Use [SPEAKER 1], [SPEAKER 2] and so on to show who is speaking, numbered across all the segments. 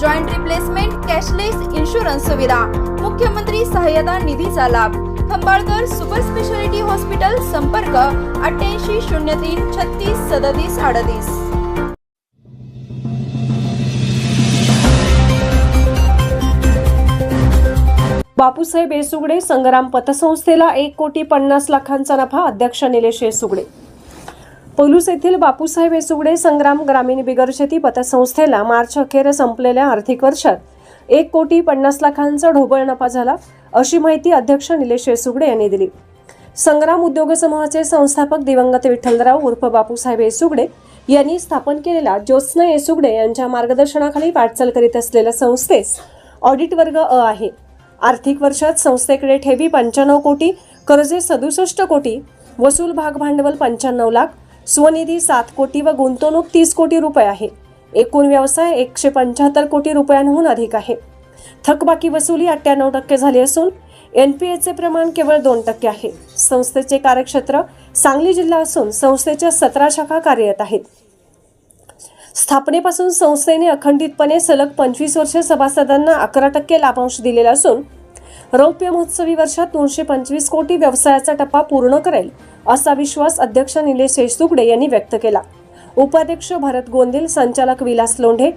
[SPEAKER 1] joint replacement cashless insurance सुविधा मुख्यमंत्री सहाय्यता निधीचा लाभ. खंबाळकर सुपर स्पेशालिटी हॉस्पिटल संपर्क अठ्ठ्याऐंशी शून्य तीन छत्तीस सदतीस अडतीस.
[SPEAKER 2] बापूसाहेब येसुगडे संग्राम पतसंस्थेला एक कोटी पन्नास लाखांचा नफा अध्यक्ष निलेश येसुगडे. पोलूस येथील बापूसाहेब येसुगडे संग्राम ग्रामीण बिगरशेती पतसंस्थेला मार्च अखेर संपलेल्या आर्थिक वर्षात एक कोटी पन्नास लाखांचा ढोबळ नफा झाला अशी माहिती अध्यक्ष निलेश येसुगडे यांनी दिली. संग्राम उद्योग समूहाचे संस्थापक दिवंगत विठ्ठलराव उर्फ बापूसाहेब येसुगडे यांनी स्थापन केलेला ज्योत्स्ना येसुगडे यांच्या मार्गदर्शनाखाली वाटचाल करीत असलेल्या संस्थेस ऑडिट वर्ग अ आहे. आर्थिक वर्षात संस्थेकडे ठेवी पंच्याण्णव कोटी कर्जे सदुसष्ट कोटी वसूल भाग भांडवल पंच्याण्णव लाख स्वनिधी सात कोटी व गुंतवणूक तीस कोटी रुपये आहे. एकूण व्यवसाय एकशे पंच्याहत्तर कोटी रुपयांहून अधिक आहे. थकबाकी वसुली अठ्ठ्याण्णव टक्के झाली असून एन पी एचे प्रमाण केवळ दोन टक्के आहे. संस्थेचे कार्यक्षेत्र सांगली जिल्हा असून संस्थेच्या सतरा शाखा कार्यरत आहेत. स्थापनेपासून संस्थेने अखंडितपणे सलग पंचवीस वर्ष सभासदांना अकरा टक्के लाभांश दिलेला असून रौप्य महोत्सवी वर्षात दोनशे पंचवीस कोटी व्यवसायाचा टप्पा पूर्ण करेल असा विश्वास अध्यक्ष निलेश देशदुगडे यांनी व्यक्त केला. उपाध्यक्ष भरत गोंदिल संचालक विलास लोंढे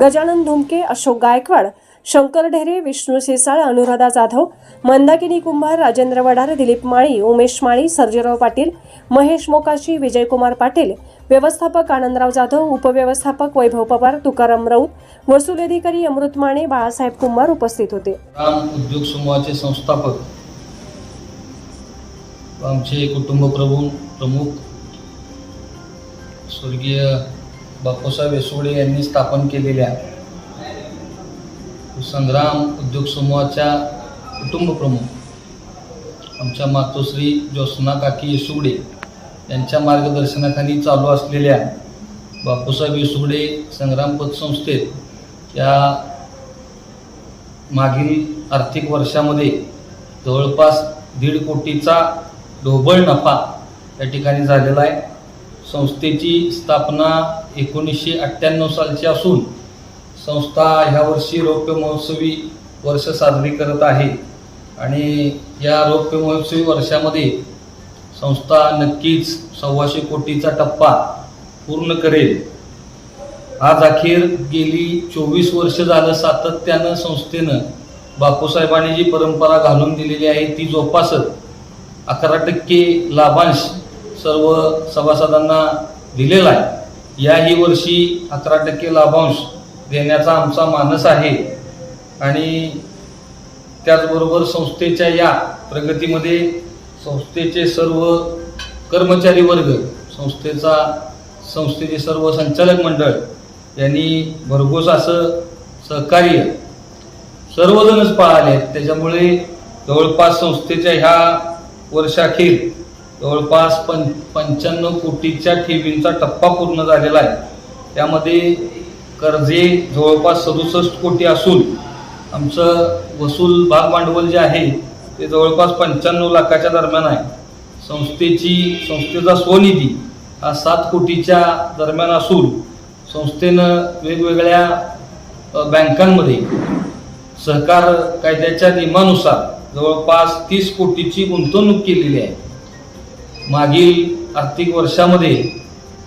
[SPEAKER 2] गजानन धुमके अशोक गायकवाड शंकर ढेरे विष्णू सिसाळ अनुराधा जाधव मंदाकिनी कुंभार राजेंद्र वडार दिलीप माळी उमेश माळी सर्जेराव पाटील महेश मोकाशी विजयकुमार पाटील व्यवस्थापक आनंदराव जाधव उपव्यवस्थापक वैभव पवार तुकाराम राऊत वसूल अधिकारी अमृत माने बाळासाहेब कुंभार उपस्थित होते.
[SPEAKER 3] राम उद्योग समूहाचे संस्थापक आमचे कुटुंब प्रभू प्रमुख स्वर्गीय बापूसाहेब येसुगडे यांनी स्थापन केलेल्या संग्राम उद्योग समूहाच्या कुटुंब प्रमुख आमच्या मातोश्री ज्योत्स्ना काकी येसुगडे यांच्या मार्गदर्शनाखाली चालू असलेल्या बापूसाहेब येसुगडे संग्राम पतसंस्थेत या मागील आर्थिक वर्षामध्ये जवळपास दीड कोटीचा ढोबळ नफा या ठिकाणी झालेला आहे. संस्थेची स्थापना एकोणीसशे अठ्ठ्याण्णव सालची असून संस्था ह्या वर्षी रौप्य महोत्सवी वर्ष साजरी करत आहे. आणि या रौप्य महोत्सवी वर्षामध्ये संस्था नक्कीच सव्वाशे कोटीचा टप्पा पूर्ण करेल. आज अखेर गेली चोवीस वर्ष झालं सातत्यानं संस्थेनं बापूसाहेबांनी जी परंपरा घालून दिलेली आहे ती जोपासत अकरा टक्के लाभांश सर्व सभासदांना दिलेला आहे. याही वर्षी अकरा टक्के लाभांश देण्याचा आमचा मानस आहे. आणि त्याचबरोबर संस्थेच्या या प्रगतीमध्ये संस्थेचे सर्व कर्मचारी वर्ग संस्थेचा संस्थेचे सर्व संचालक मंडळ यांनी भरघोस असं सहकार्य सर्वजणच पाळाले. आहेत त्याच्यामुळे जवळपास संस्थेच्या ह्या वर्षाखेर जवळपास पं पंच्याण्णव कोटीच्या ठेवींचा टप्पा पूर्ण झालेला आहे. त्यामध्ये कर्जे जवळपास सदुसष्ट कोटी असून आमचं वसूल भाग भांडवल जे आहे ते जवळपास पंच्याण्णव लाखाच्या दरम्यान आहे. संस्थेची संस्थेचा स्वनिधी हा सात कोटीच्या दरम्यान असून संस्थेनं वेगवेगळ्या बँकांमध्ये सहकार कायद्याच्या नियमानुसार जवळपास तीस कोटीची गुंतवणूक केलेली आहे. मागील आर्थिक वर्षामध्ये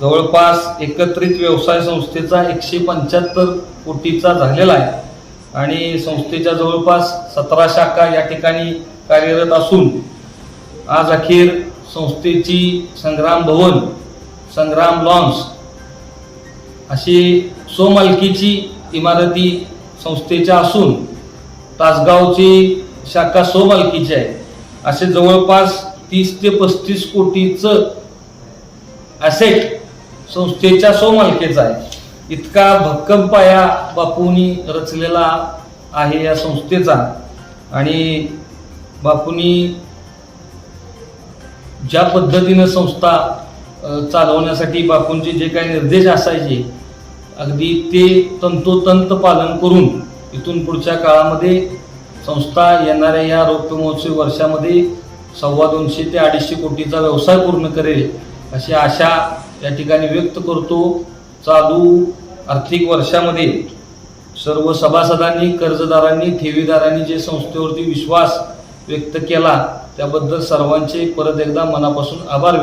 [SPEAKER 3] जवळपास एकत्रित व्यवसाय संस्थेचा एकशे पंच्याहत्तर कोटीचा झालेला आहे. आणि संस्थेच्या जवळपास सतरा शाखा या ठिकाणी कार्यरत असून आज अखेर संस्थेची संग्राम भवन संग्राम लॉन्स अशी स्वमालकीची इमारती संस्थेच्या असून तासगावची शाखा स्वमालकीची आहे. असे जवळपास तीस ते पस्तीस कोटीचं असेट संस्थेच्या स्वमालकीचा आहे. इतका भक्कम पाया बापूंनी रचलेला आहे या संस्थेचा. आणि बापूंनी ज्या पद्धतीनं संस्था चालवण्यासाठी बापूंचे जे काही निर्देश असायचे अगदी ते तंतोतंत पालन करून इथून पुढच्या काळामध्ये संस्था येणाऱ्या या रौप्य महोत्सवी वर्षामध्ये सव्वा दोनशे ते अडीचशे कोटीचा व्यवसाय पूर्ण करेल अशी आशा या ठिकाणी व्यक्त करतो. चालू आर्थिक वर्षामध्ये सर्व सभासदांनी कर्जदारांनी ठेवीदारांनी जे संस्थेवरती विश्वास व्यक्त केला. त्याबद्दल सर्वांचे परत एकदा मनापासून आभार